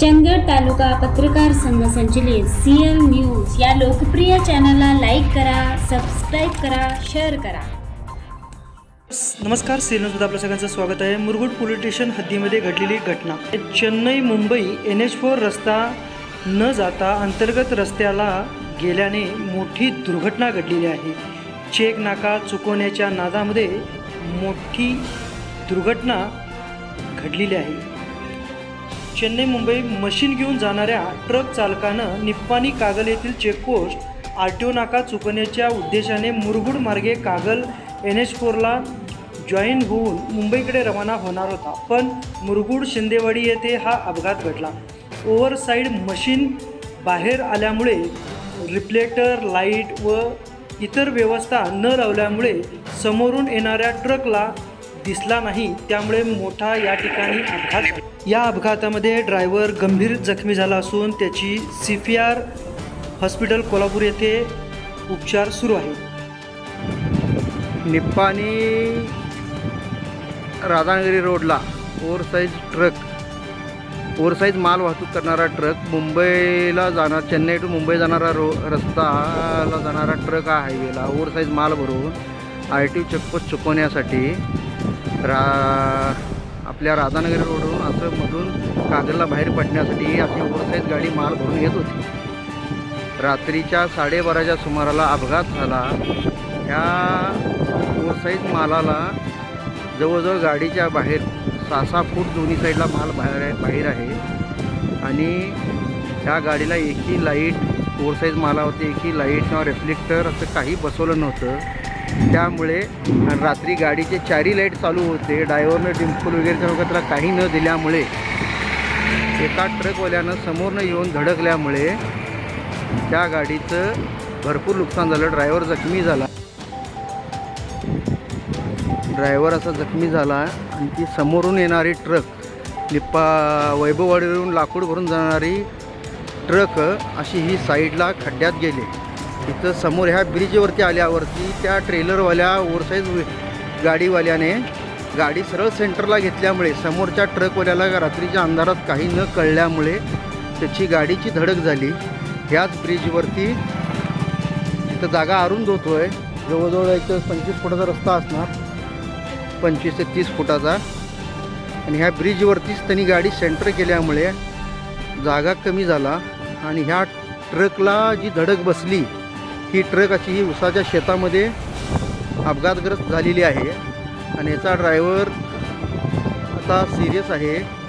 चंदगड तालुका पत्रकार संघ संचलित सीएल न्यूज या लोकप्रिय चॅनलला लाईक करा सबस्क्राईब करा शेअर करा. नमस्कार सिरियलमध्ये आपल्या सगळ्यांचं स्वागत आहे. मुरगुड पोलीस स्टेशन हद्दीमध्ये घडलेली घटना. Chennai Mumbai N H four रस्ता न जाता अंतर्गत रस्त्याला गेल्याने मोठी दुर्घटना घडलेली आहे. चेक नाका चुकवण्याच्या नादामध्ये मोठी दुर्घटना घडलेली आहे. चेन्नई मुंबई मशीन घेऊन जाणाऱ्या ट्रक चालकानं निप्पानी कागल येथील चेकपोस्ट आर टी ओ नाका चुकण्याच्या उद्देशाने मुरगुड मार्गे कागल एन एच फोरला जॉईन होऊन मुंबईकडे रवाना होणार होता. पण मुरगुड शिंदेवाडी येथे हा अपघात घडला. ओव्हरसाईड मशीन बाहेर आल्यामुळे रिफ्लेक्टर लाइट व इतर व्यवस्था न लावल्यामुळे समोरून येणाऱ्या ट्रकला दिसला नाही त्यामुळे मोठा या ठिकाणी अपघात या अपघातामध्ये ड्रायव्हर गंभीर जखमी झाला असून त्याची C P R hospital Kolhapur येथे उपचार सुरू आहे. निप्पाणी राधानगरी रोडला ओव्हरसाईज ट्रक ओव्हरसाईज माल वाहतूक करणारा ट्रक मुंबईला जाणार चेन्नई टू मुंबई जाणारा रो रस्ताला जाणारा ट्रक हा हायवेला ओव्हरसाईज माल भरून आर टी चेकपोस्ट चुकवण्यासाठी रा आपल्या राधानगरी रोडवरून असं मधून कागलला बाहेर पडण्यासाठी अशी ओव्हरसाईज गाडी माल भरून येत होती. रात्रीच्या साडेबाराच्या सुमाराला अपघात झाला. ह्या ओव्हरसाईज मालाला जवळजवळ गाडीच्या बाहेर सहा सहा फूट दोन्ही साईडला माल बाहेर आहे बाहेर आहे. आणि ह्या गाडीला एकही लाइट ओव्हरसाईज मालावरती एकही लाइट किंवा रिफ्लेक्टर असं काही बसवलं नव्हतं. त्यामुळे रात्री गाडीचे चारही लाइट चालू होते. डायव्हरनं डिम्पल वगैरेच्या वगैरे त्याला काही न दिल्यामुळे एका ट्रकवाल्यानं समोरनं येऊन धडकल्यामुळे त्या गाडीचं भरपूर नुकसान झालं. ड्रायव्हर जखमी झाला. ड्रायव्हर असा जखमी झाला आणि ती समोरून येणारी ट्रक निप्पा वैभववाडीवरून लाकूड भरून जाणारी ट्रक अशी ही साईडला खड्ड्यात गेली. इथं समोर ह्या ब्रिजवरती आल्यावरती त्या ट्रेलरवाल्या ओव्हरसाईज गाडीवाल्याने गाडी सरळ सेंटरला घेतल्यामुळे समोरच्या ट्रकवाल्याला रात्रीच्या अंधारात काही न कळल्यामुळे त्याची गाडीची धडक झाली. ह्याच ब्रिजवरती इथं जागा अरुंद होतो आहे जवळजवळ एक पंचवीस फुटाचा रस्ता असणार. पंचवीस ते तीस फुटाचा. आणि ह्या ब्रिजवरतीच त्यांनी गाडी सेंटर केल्यामुळे जागा कमी झाला. आणि ह्या ट्रकला जी धडक बसली ही ट्रक अशी ही उसाच्या शेतामध्ये अपघातग्रस्त झालेली आहे. आणि याचा ड्रायव्हर आता सिरियस आहे.